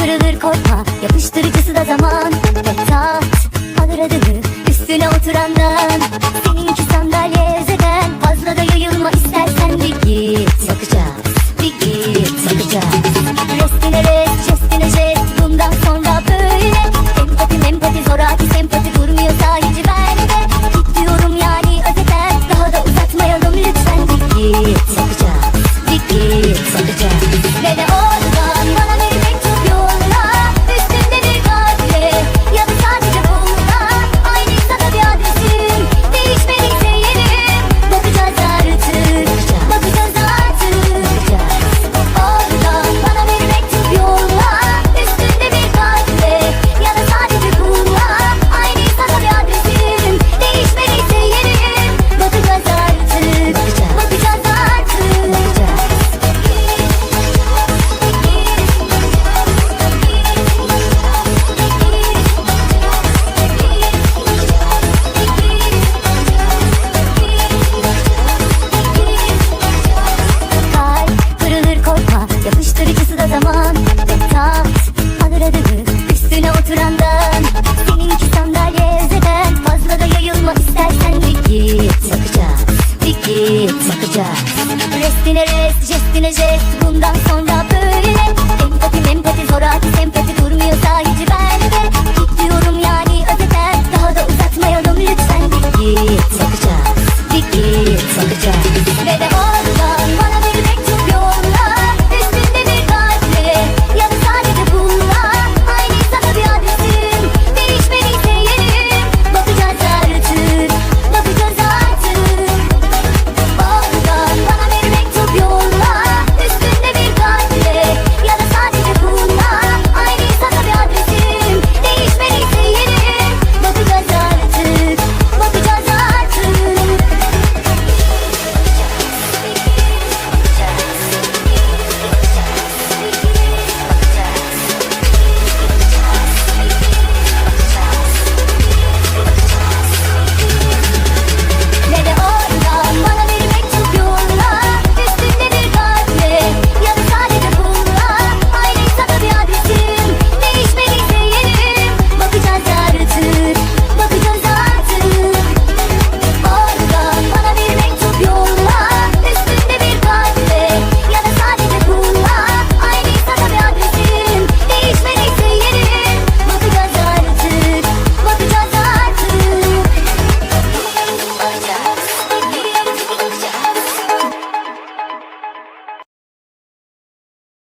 Kırılır korkma. Yapıştırıcısı da zaman. Ve tat alır adını üstüne oturandan. Seninki sandalye özel fazla da yayılma istersen bir git. Bakacağız bir git. Bakacağız yaşayacağız Restine rest, jestine jest. Bundan sonra böyle. Empati mempati zoraki sempati Durmuyor sadece bende. Gidiyorum yani öteden Daha da uzatmayalım lütfen. Bir git sakacağız Bir git sakacağız